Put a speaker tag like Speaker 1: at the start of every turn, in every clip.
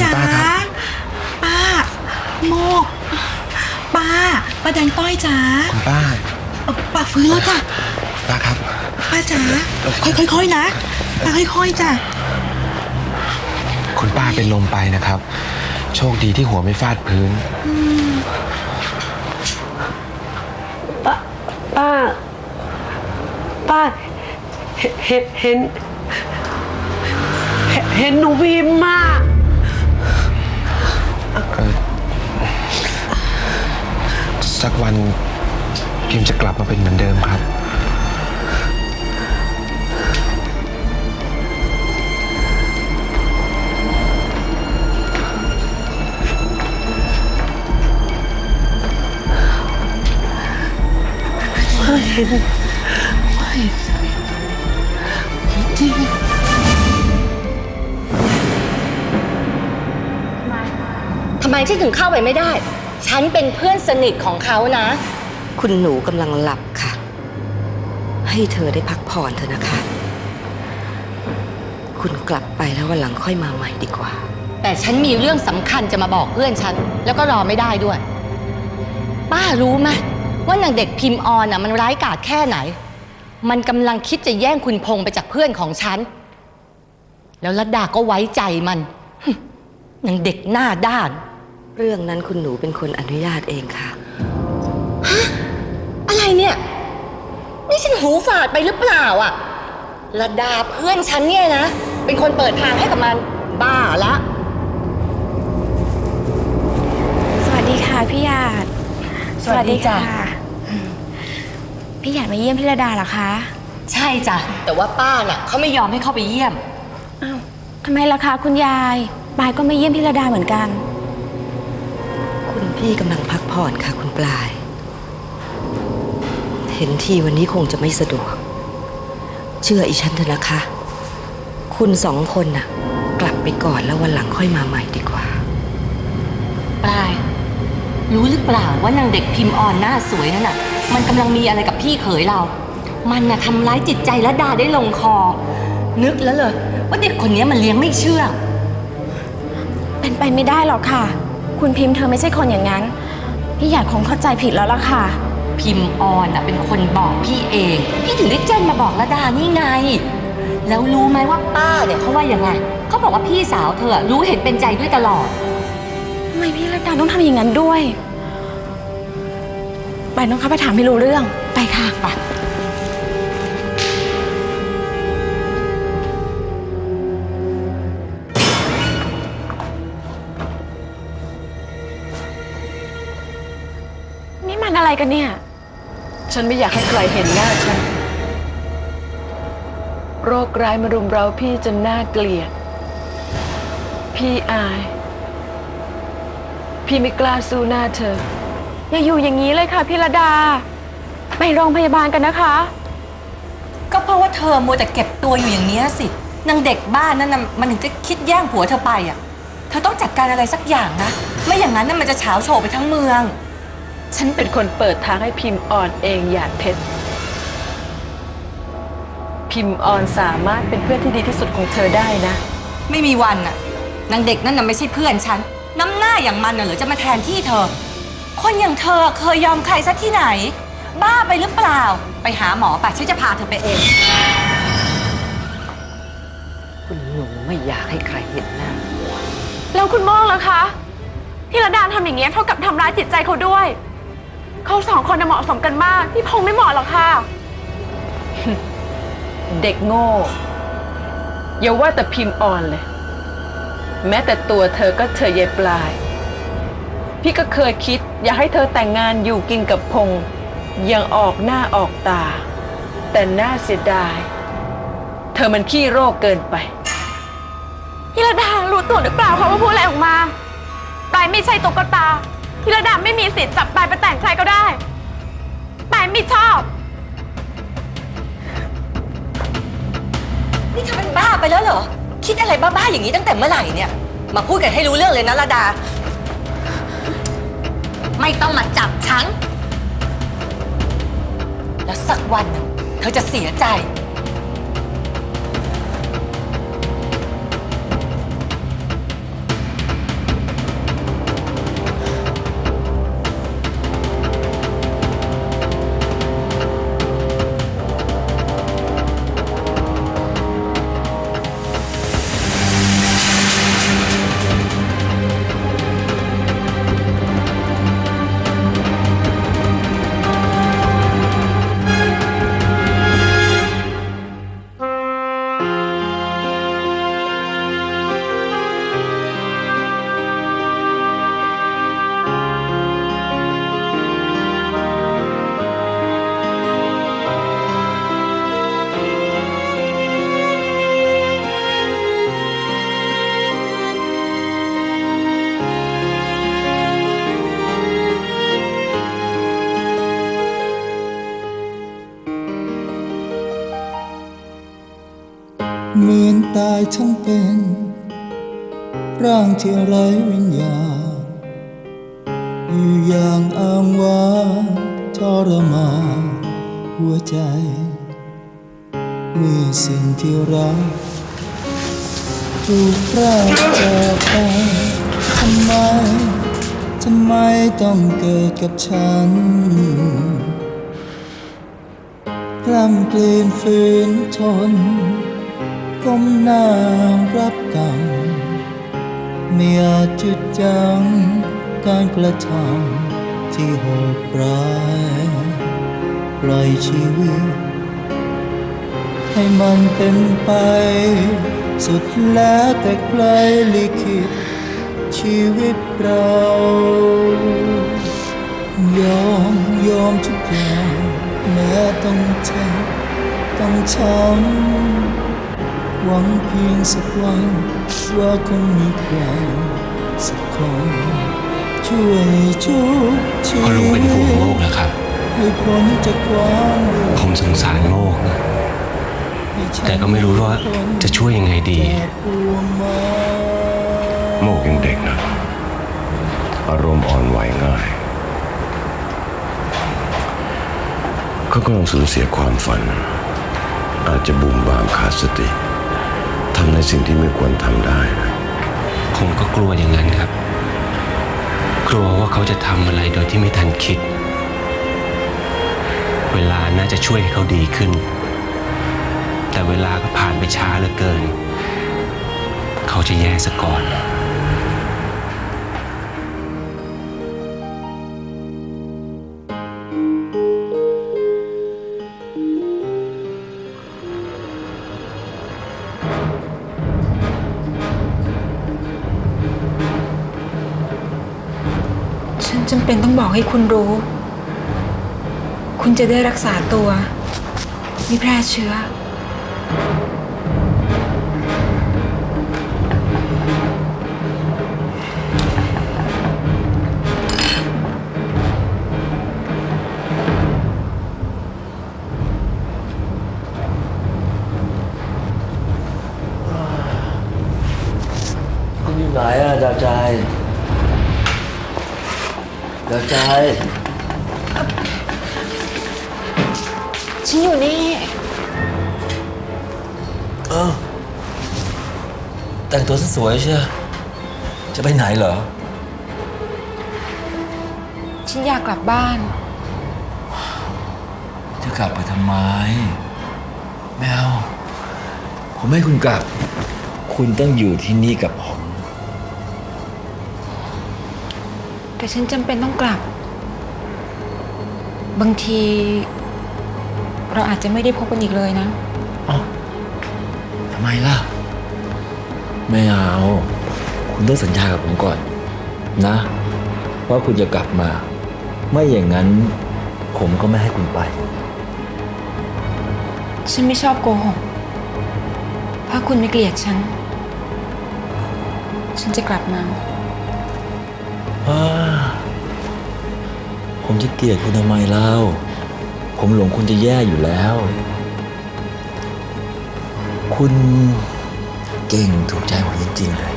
Speaker 1: จ๋า
Speaker 2: ป้า
Speaker 1: ป้าโมกป้าป้าแดงต้อยจ๋า
Speaker 2: คุณป้า
Speaker 1: ป้าฟื้นแล้วจ้ะ
Speaker 2: ป้าครับ
Speaker 1: ป้าจ๋าค่อยๆนะป้าค่อยๆจ้ะ
Speaker 2: คุณป้าเป็นลมไปนะครับ โชคดีที่หัวไม่ฟาดพื้น
Speaker 3: ป้าป้าป้าเห็นเห็น เห็นเห็นหนูพิมพ์มาก
Speaker 2: สักวันพิมจะกลับมาเป็นเหมือนเดิมครับ
Speaker 4: ทำไมฉันถึงเข้าไปไม่ได้ ฉันเป็นเพื่อนสนิทของเขานะ
Speaker 5: คุณหนูกำลังหลับค่ะ ให้เธอได้พักผ่อนเถอะนะคะ คุณกลับไปแล้ววันหลังค่อยมาใหม่ดีกว่า
Speaker 4: แต่ฉันมีเรื่องสำคัญจะมาบอกเพื่อนฉัน แล้วก็รอไม่ได้ด้วย ป้ารู้ไหมว่านางเด็กพิมพ์ออนน่ะมันร้ายกาจแค่ไหน มันกำลังคิดจะแย่งคุณพงษ์ไปจากเพื่อนของฉัน แล้วรัดดาก็ไว้ใจมันหึนางเด็กหน้าด้าน
Speaker 5: เรื่องนั้นคุณหนูเป็นคนอนุญาตเองค่ะ
Speaker 4: อะไรเนี่ย นี่ฉันหูฝาดไปหรือเปล่าอะระดาเพื่อนฉันเนี่ยนะ เป็นคนเปิดทางให้กับมัน บ้าละ
Speaker 6: สวัสดีค่ะพี่หยาด
Speaker 4: สวัสดีจ้ะ
Speaker 6: พี่หยาดมาเยี่ยมพี่ระดาเหรอคะ
Speaker 4: ใช่จ้ะ แต่ว่าป้าน่ะเขาไม่ยอมให้เข้าไปเยี่ยม
Speaker 6: อ้าวทำไมล่ะคะคุณยายปายก็มาเยี่ยมพี่ระดาเหมือนกัน
Speaker 5: คุณ พี่กำลังพักผ่อนค่ะคุณปลาย เห็นทีวันนี้คงจะไม่สะดวก เชื่ออีฉันเถอะนะคะ คุณสองคนน่ะ กลับไปก่อนแล้ววันหลังค่อยมาใหม่ดีกว่า
Speaker 4: ปลาย รู้หรือเปล่าว่านางเด็กพิมพ์อ่อนหน้าสวยนั่นน่ะ มันกำลังมีอะไรกับพี่เขยเรา มันน่ะทำร้ายจิตใจและดาได้ลงคอ นึกแล้วเลยว่าเด็กคนนี้มันเลี้ยงไม่เชื่อง
Speaker 6: เป็นไปไม่ได้หรอกค่ะ คุณพิมพ์เธอไม่ใช่คนอย่างนั้น พี่หยาดคงเข้าใจผิดแล้วล่ะค่ะ
Speaker 4: พิมพ์ออนน่ะเป็นคนบอกพี่เอง พี่ถึงได้แจ้งมาบอกระดานี่ไง แล้วรู้ไหมว่าป้าเนี่ยเขาว่ายังไงเขาบอกว่าพี่สาวเธอรู้เห็นเป็นใจด้วยตลอด
Speaker 6: ทำไมพี่ระดาต้องทำอย่างนั้นด้วย ไปน้องเข้าไปถามให้รู้เรื่อง ไปค่ะ
Speaker 4: ไป
Speaker 6: กันเนี่ย
Speaker 3: ฉันไม่อยากให้ใครเห็นหน้าฉัน โรคร้ายมารุมเราพี่จนน่าเกลียด พี่อาย พี่ไม่กล้าสู้หน้าเธอ
Speaker 6: อย่าอยู่อย่างนี้เลยค่ะพี่ระดา ไปโรงพยาบาลกันนะคะ
Speaker 4: ก็เพราะว่าเธอมัวแต่เก็บตัวอยู่อย่างนี้ยสินางเด็กบ้านนั่นน่ะมันถึงจะคิดแย่งผัวเธอไปอะ เธอต้องจัดการอะไรสักอย่างนะ ไม่อย่างนั้นน่ะมันจะเฉาโฉไปทั้งเมือง
Speaker 3: ฉันเป็นคนเปิดทางให้พิมพ์อ่อนเองหยาดเพชร พิมพ์อ่อนสามารถเป็นเพื่อนที่ดีที่สุดของเธอได้นะ
Speaker 4: ไม่มีวันน่ะนางเด็กนั่นน่ะไม่ใช่เพื่อนฉัน น้ำหน้าอย่างมันน่ะเหรือจะมาแทนที่เธอ คนอย่างเธอเคยยอมใครซะที่ไหน บ้าไปหรือเปล่า ไปหาหมอป่ะฉันจะพาเธอไปเอง
Speaker 5: คุณหนูไม่อยากให้ใครเห็นหน้า
Speaker 6: แล้วคุณโมองล่ะคะพี่ระดาทำอย่างเงี้ยเท่ากับทำร้ายจิตใจเขาด้วย เขาสองคนน่ะเหมาะสมกันมาก พี่พงษ์ไม่เหมาะหรอกค่ะ
Speaker 3: เด็กโง่ อย่าว่าแต่พิมพ์อ่อนเลย แม้แต่ตัวเธอก็เธอเยายปลาย พี่ก็เคยคิด อยากให้เธอแต่งงานอยู่กินกับพงษ์อยังออกหน้าออกตา แต่น่าเสียดาย เธอมันขี้โรคเกินไป
Speaker 6: พี่ระดารู้ตัวหรือเปล่าคะว่าพูดอะไรออกมาปายไม่ใช่ตุ๊กตา พี่ระดาไม่มีสิทธิ์จับปายไปแต่งใครก็ได้ปายไม่ชอบ
Speaker 4: นี่เธอเป็นบ้าไปแล้วเหรอ คิดอะไรบ้าๆอย่างนี้ตั้งแต่เมื่อไหร่เนี่ย มาพูดกันให้รู้เรื่องเลยนะระดา ไม่ต้องมาจับฉัน แล้วสักวันหนึ่งเธอจะเสียใจ เหมือนตาย
Speaker 7: ทั้งเป็น ร่างที่ไร้วิญญาณอยู่อย่างอ้างว้างทรมานหัวใจเมื่อสิ่งที่รักถูกพรากจากไปทำไม ทำไมต้องเกิดกับฉันกล้ำกลืนฝืนทน ก้มหน้ารับกรรมไม่อาจจุดจังการกระทำที่โหดร้าย ปล่อยชีวิต ให้มันเป็นไป สุดแล้วแต่ใครลิขิตชีวิตเรา ยอมยอมทุกอย่างแม้ต้องเจ็บต้องช้ำ หวังเพียงสักวันว่าคงมีใครสักคนช่วยชุบชี
Speaker 2: ก็ลุงเป็น
Speaker 7: วิ
Speaker 2: ห่วงโม
Speaker 7: ต
Speaker 2: กนะครับ
Speaker 7: ให้พ้นจากความมืด
Speaker 2: ผมสงสารโมกนะแต่ก็ไม่รู้ว่าจะช่วยยังไงดี
Speaker 8: โมกยังเด็กนะ อารมณ์อ่อนไหวง่ายเขากำลังสูญเสียความฝัน อาจจะบุ่มบามขาดสติ ทำในสิ่งที่ไม่ควรทำได้นะ
Speaker 2: ผมก็กลัวอย่างนั้นครับ กลัวว่าเขาจะทำอะไรโดยที่ไม่ทันคิด เวลาน่าจะช่วยให้เขาดีขึ้น แต่เวลาก็ผ่านไปช้าเหลือเกิน เขาจะแย่ซะก่อน
Speaker 1: จำเป็นต้องบอกให้คุณรู้ คุณจะได้รักษาตัวไม่แพร่เชื้อ
Speaker 9: อยู่ไหนอะดาวใจ ดาวใจ
Speaker 1: ฉันอยู่นี่
Speaker 9: เออแต่งตัวสวยๆเชียวจะไปไหนเหรอ
Speaker 1: ฉันอยากกลับบ้าน
Speaker 9: จะกลับไปทำไมไม่เอาผมไม่ให้คุณกลับ คุณต้องอยู่ที่นี่กับผม
Speaker 1: แต่ฉันจำเป็นต้องกลับ บางที เราอาจจะไม่ได้พบกันอีกเลยนะ
Speaker 9: ทำไมล่ะ ไม่เอา คุณต้องสัญญากับผมก่อน นะ ว่าคุณจะกลับมา ไม่อย่างนั้น ผมก็ไม่ให้คุณไป
Speaker 1: ฉันไม่ชอบโกหก ถ้าคุณไม่เกลียดฉัน ฉันจะกลับมา
Speaker 9: อ่า ผมจะเกลียดคุณทำไมเล่า ผมหลงคุณจะแย่อยู่แล้ว คุณเก่งถูกใจผมจริงๆเลย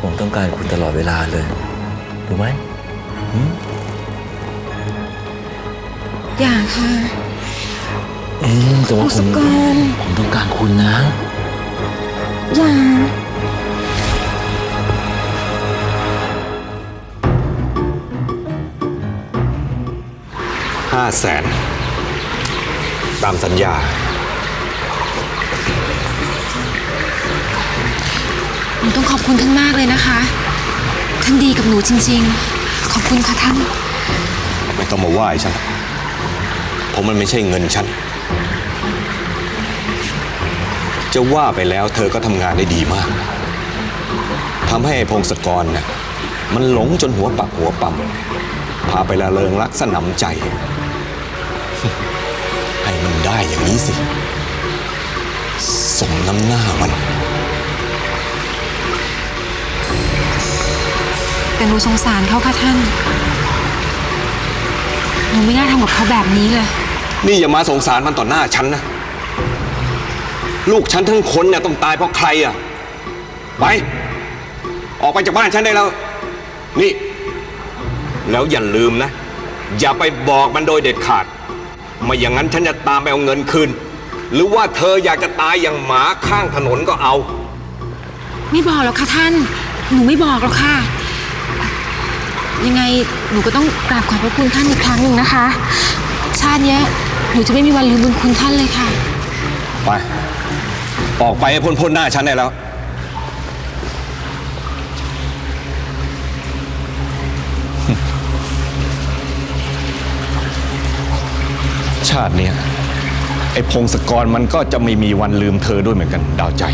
Speaker 9: ผมต้องการคุณตลอดเวลาเลย รู้ไหมหืม
Speaker 1: อยากค่ะ
Speaker 9: อืมแต่ว่า
Speaker 1: เอา
Speaker 9: ผ
Speaker 1: สั
Speaker 9: ม
Speaker 1: กก่อน
Speaker 9: ผมต้องการคุณนะ
Speaker 1: อยา ก
Speaker 8: ห้าแสนตามสัญญา
Speaker 1: หนูต้องขอบคุณท่านมากเลยนะคะ ท่านดีกับหนูจริง ๆ ขอบคุณค่ะท่าน
Speaker 8: ไม่ต้องมาไหว้ฉันเพราะมันไม่ใช่เงินฉัน จะว่าไปแล้วเธอก็ทำงานได้ดีมากทำให้ไอ้พงศกรน่ะมันหลงจนหัวปักหัวปั๊มพาไปละเริงรักสนำใจ ให้มันได้อย่างนี้สิสมน้ำหน้ามัน
Speaker 1: แต่หนูสงสารเขาค่ะท่าน หนูไม่น่าทำกับเขาแบบนี้เลย
Speaker 8: นี่อย่ามาสงสารมันต่อหน้าฉันนะ ลูกฉันทั้งคนเนี่ยต้องตายเพราะใครอะ ไป ออกไปจากบ้านฉันได้แล้ว นี่ แล้วอย่าลืมนะ อย่าไปบอกมันโดยเด็ดขาด ไม่อย่างนั้นฉันจะตามไปเอาเงินคืน หรือว่าเธออยากจะตายอย่างหมาข้างถนนก็เอา
Speaker 1: ไม่บอกหรอกค่ะท่าน หนูไม่บอกหรอกค่ะ ยังไงหนูก็ต้องกราบขอบพระคุณท่านอีกครั้งหนึ่งนะคะ ชาติเนี้ยหนูจะไม่มีวันลืมบุญคุณท่านเลยค่ะ
Speaker 8: ไป ออกไปให้พ้นพ้นหน้าฉันได้แล้ว ชาติเนี้ยไอ้พงศกรมันก็จะไม่มีวันลืมเธอด้วยเหมือนกันดาวใจ